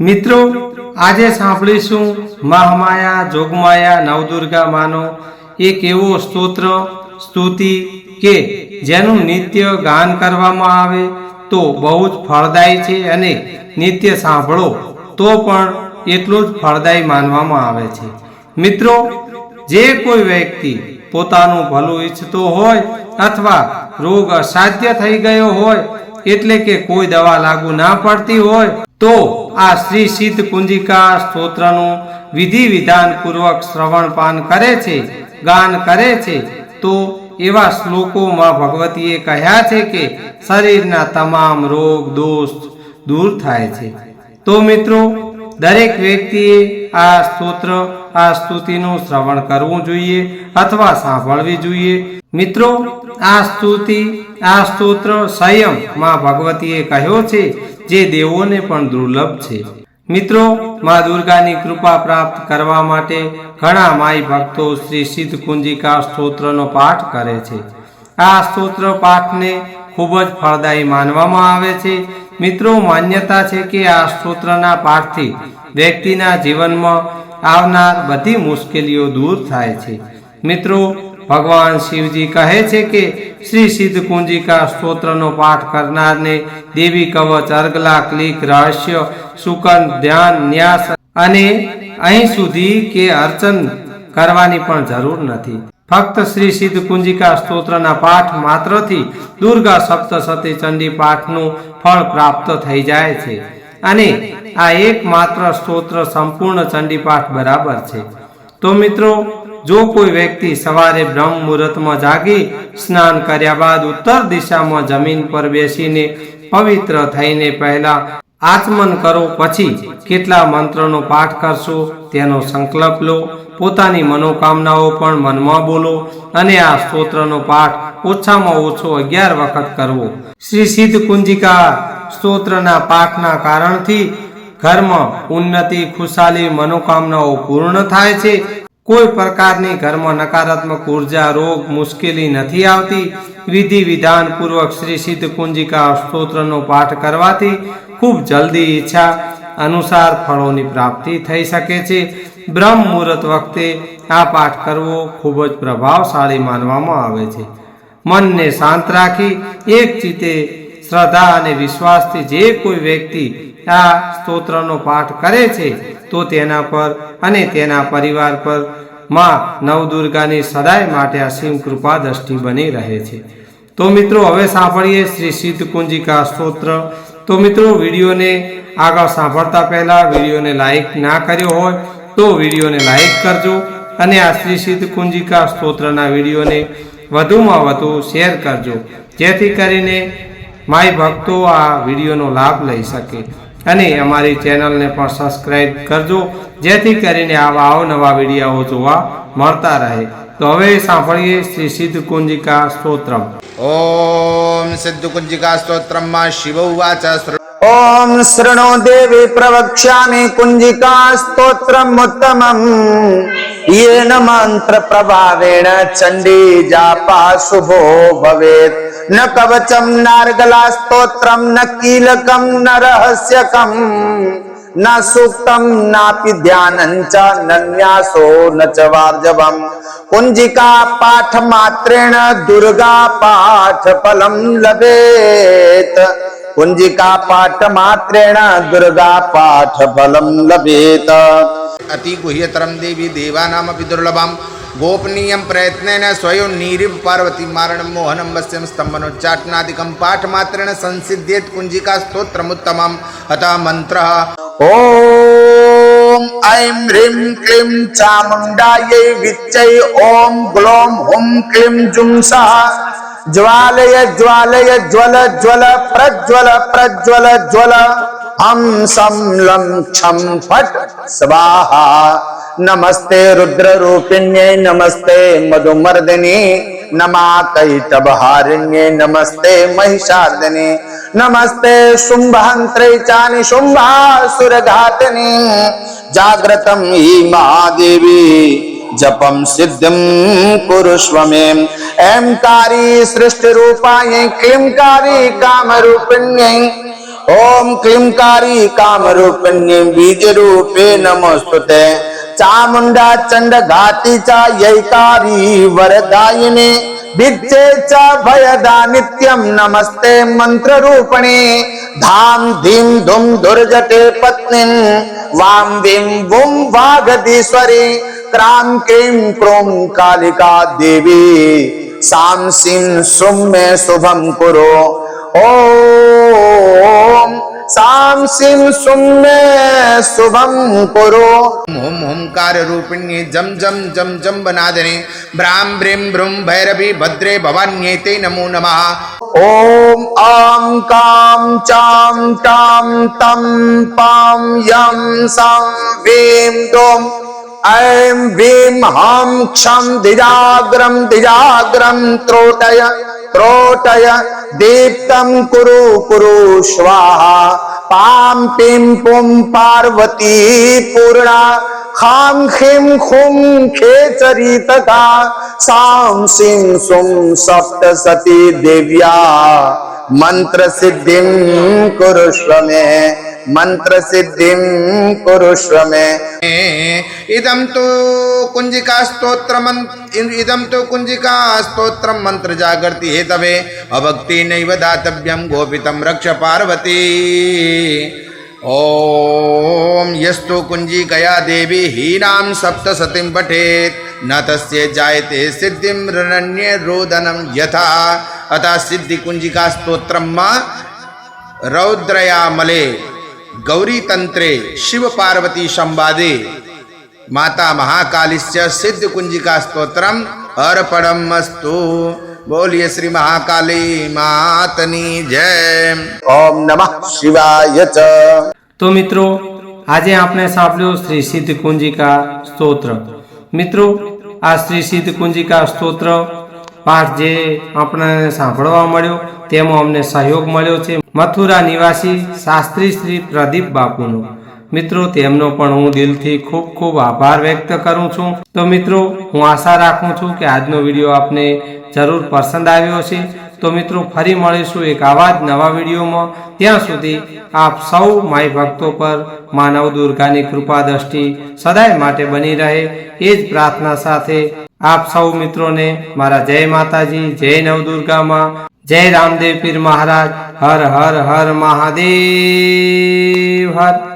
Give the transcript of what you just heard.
મિત્રો, આજે સાંભળીશું મહામાયા, જોગમાયા, નવદુર્ગા માનો એક એવો સ્તોત્ર, સ્તુતિ કે જેનું નિત્ય ગાન કરવામાં આવે તો બહુ જ ફળદાયી છે અને નિત્ય સાંભળો તો પણ એટલું જ ફળદાયી માનવામાં આવે છે. મિત્રો, જે કોઈ વ્યક્તિ પોતાનું ભલું ઈચ્છતો હોય અથવા રોગ અસાધ્ય થઈ ગયો હોય એટલે કે કોઈ દવા લાગુ ના પડતી હોય, તો આ શ્રી સિદ્ધ કુંજિકા સ્તોત્રનું વિધિ વિધાન પૂર્વક શ્રવણ પાન કરે છે, ગાન કરે છે. તો એવા શ્લોકોમાં ભગવતીએ કહ્યા છે કે શરીરના તમામ રોગ, દોષ દૂર થાય છે. તો મિત્રો, દરેક વ્યક્તિએ આ સ્તોત્ર આ સ્તુતિનું શ્રવણ કરવું જોઈએ અથવા સાંભળવી જોઈએ. મિત્રો, આ સ્તુતિ, આ સ્તોત્ર સંયમમાં ભગવતીએ કહ્યો છે, જે દેવોને પણ દુર્લભ છે. મિત્રો, માં દુર્ગાની કૃપા પ્રાપ્ત કરવા માટે ઘણા માઈ ભક્તો શ્રી સિદ્ધ કુંજિકા સ્તોત્રનો પાઠ કરે છે. આ સ્તોત્ર પાઠને ખૂબ જ ફળદાયી માનવામાં આવે છે. મિત્રો, માન્યતા છે કે આ સ્તોત્રના પાઠથી વ્યક્તિના જીવનમાં આવનાર બધી મુશ્કેલીઓ દૂર થાય છે. મિત્રો, ભગવાન શિવજી કહે છે કે શ્રી સિદ્ધ કુંજિકા સ્તોત્રનો પાઠ કરનારને દેવી કવચ, અર્ગલા, ક્લિક, રહસ્ય, સુકન, ધ્યાન, ન્યાસ અને અહીં સુધી કે અર્ચન કરવાની પણ જરૂર નથી. ફક્ત શ્રી સિદ્ધ કુંજિકા સ્તોત્રના પાઠ માત્રથી દુર્ગા સપ્તસતી ચંડી પાઠનું ફળ પ્રાપ્ત થઈ જાય છે અને આ એકમાત્ર સ્તોત્ર સંપૂર્ણ ચંડીપાઠ બરાબર છે. તો મિત્રો, જો કોઈ વ્યક્તિ સવારે બ્રહ્મ મુહૂર્તમાં જાગી, સ્નાન કર્યા બાદ ઉત્તર દિશામાં જમીન પર બેસીને પવિત્ર થઈને પહેલા આચમન કરો, પછી કેટલા મંત્રનો પાઠ કરશો તેનો સંકલ્પ લો, પોતાની મનોકામનાઓ પણ મનમાં બોલો અને આ સ્તોત્રનો પાઠ ઓછામાં ઓછો અગિયાર વખત કરવો. શ્રી સિદ્ધ કુંજિકા સ્તોત્રના પાઠના કારણથી ઘરમાં ઉન્નતિ, ખુશાલી, મનોકામનાઓ પૂર્ણ થાય છે. કોઈ પ્રકારની ઘરમાં નકારાત્મક ઊર્જા, રોગ, મુશ્કેલી નથી આવતી. વિધિ, વિધાન પૂર્વક શ્રી સિદ્ધ કુંજિકા સ્તોત્રનો પાઠ કરવાથી ખૂબ જલ્દી ઈચ્છા અનુસાર ફળોની પ્રાપ્તિ થઈ શકે છે. બ્રહ્મ મુહૂર્ત વખતે આ પાઠ કરવો ખૂબ જ પ્રભાવશાળી માનવામાં આવે છે. મનને શાંત રાખી, એક ચિત્તે શ્રદ્ધા અને વિશ્વાસથી જે કોઈ વ્યક્તિ આ સ્તોત્રનો પાઠ કરે છે, તો તેના પર અને તેના પરિવાર પરમાં નવદુર્ગાની સદાય માટે અસીમ કૃપા દ્રષ્ટિ બની રહે છે. તો મિત્રો, હવે સાંભળીએ શ્રી સિદ્ધ કુંજિકા સ્તોત્ર. તો મિત્રો, વિડીયોને આગળ સાંભળતા પહેલા વિડીયોને લાઈક ના કર્યો હોય, તો વિડીયોને લાઈક કરજો અને આ શ્રી સિદ્ધ કુંજિકા સ્તોત્રના વિડીયોને વધુમાં વધુ શેર કરજો. જેથી કરીને માય ભક્તો આ વિડીયોનો લાભ લઈ શકે અને અમારી ચેનલને પણ સબસ્ક્રાઈબ કરજો જેથી કરીને આવા અવનવા વિડીયો જોવા મળતા રહે તો હવે સાંભળીએ શ્રી સિદ્ધ કુંજિકા સ્તોત્રમ ॐ सिद्धकुञ्जिकास्तोत्रं मा शिव उवाच श्रृ- ॐ शृणो देवी प्रवक्ष्यामि कुञ्जिका स्तोत्रमुत्तमम् येन मन्त्रप्रभावेण चण्डी जापा शुभो भवेत् ન કવચમ નારગલા સ્તોત્રમ ન કીલકમ ન રહસ્યકમ ન સૂક્તમ નાપી ધ્યાનંચ નન્યાસો ન ચ વાર્જવમ કુંજિકા પાઠ માત્રેણ દુર્ગા પાઠ ફલમ લભેત કુંજિકા પાઠ માત્રેણ દુર્ગા પાઠ ફલમ લભેત અતિ ગુહ્યતરમ દેવી દેવાનામ દુર્લભમ ગોપનીયમ પ્રયત્નેન સ્વયં નિરીમ પાર્વતી મારણ મોહનમ વસ્યમ સ્તંભનોચ્ચાટનાદિકમ પાઠ માત્રેણ સંસિદ્ધેત કુંજિકા સ્તોત્રમુત્તમમ હતા મંત્ર. ઓમ ઐમ હ્રીમ ક્લીમ ચામુંડાય વિચ્ચય ઓમ ગ્લોમ હુમ ક્લીમ જુમ સહ જ્વાલય જ્વાલય જ્વલ જ્વલ પ્રજ્વલ પ્રજ્વલ જ્વલ હમ સમ લમ ક્ષમ ફટ સ્વાહા. નમસ્તે રુદ્ર રૂપિણ્ય નમસ્તે મધુમર્દની નમા કૈતબહારિણ્ય નમસ્તે મહિષાર્દને નમસ્તે શુંભાંત્રે ચાની શુંભાસુરઘાતને જાગ્રતમ ઈ મહાદેવી જપમ સિદ્ધમ પુરુષ્વ મેમ એમ કારી સૃષ્ટિ રૂપાય ક્લિમ કારી કામ રૂપિણ્ય ઓમ ક્લિમ કારી કામ રૂપિણ્ય બીજ રૂપે નમસ્તુતે ચા યૈકારી વરદાયિને વિદ્યે ચ ભયદા નિત્યમ નમસ્તે મંત્ર રૂપણે ધામ ધીમ ધૂમ દુર્જટે પત્નીમ વામ વીમ વુમ વાગદીશ્વરી ક્રામ ક્રીમ ક્રોમ કાલિકા દેવી સામ સીમ સુમ મે શુભમ કુરો ઓમ સીમ સુમ મે શુભમ કુરો हुम हुंकार रूपिण्ये जम जम जम जम बनादने ब्राम ब्रीम ब्रूम भैरवी भद्रे भवान्येते नमो नमः ઓમ આમ કામ ચામ ટામ તમ પામ યમ સમ ભીમ દોમ ऐं भीम हं क्षं धिजाग्रं धिजाग्रं त्रोटय त्रोटय દેવતમ કુરુ કુરુ સ્વાહા પામ પીમ પુમ પાર્વતી પૂર્ણા ખામ ખીમ ખુમ ખેચરી તથા સામ સિમ સુમ સપ્ત સતી દેવ્યા મંત્ર સિદ્ધિમ કુરુષ્વ मंत्र सिद्धि कुरुष्व में इदम तो कुंजिका स्त्रोत्र इदम तो कुंजिका स्त्रोत्र मंत्र जागृति हे तवे अभक्ति नैव दातव्यम गोपितम रक्ष पार्वती। ओम यस्तु कुंजिकया देवी हीनाम सप्त सतीम पठेत। न तस्य जायते सिद्धि रणन्य रोदनम यथा। अतः सिद्धि कुंजिका स्त्रोत्र रौद्रयामले। ગૌરી તંત્રે શિવ પાર્વતી સંવાદે માતા મહાકાલિશ્ય સિદ્ધ કુંજિકા સ્તોત્રમ અર્પણમ અસ્તુ બોલીએ શ્રી મહાકાલી માતની જય ઓમ નમઃ શિવાય ચ તો મિત્રો આજે આપણે સાંભળ્યું શ્રી સિદ્ધ કુંજિકા સ્તોત્ર મિત્રો આ શ્રી સિદ્ધ કુંજિકા સ્તોત્ર પાઠ જે આપણને સાંભળવા મળ્યો, તેમાં અમને સહયોગ મળ્યો છે. મથુરા નિવાસી શાસ્ત્રી શ્રી પ્રદીપ બાપુનો. મિત્રો, તેમનો પણ હું દિલથી ખૂબ ખૂબ આભાર વ્યક્ત કરું છું. તો મિત્રો, હું આશા રાખું છું કે આજનો વીડિયો આપને જરૂર પસંદ આવ્યો છે તો મિત્રો, ફરી મળીશું એક આવા જ નવા વિડીયોમાં. ત્યાં સુધી આપ સૌ માય ભક્તો પર માનવ દુર્ગાની કૃપા દ્રષ્ટિ સદાય માટે બની રહે. એ જ પ્રાર્થના સાથે આપ સૌ મિત્રોને મારા જય માતાજી, જય નવદુર્ગામાં, જય રામદેવ પીર મહારાજ, હર હર હર મહાદેવ, હર.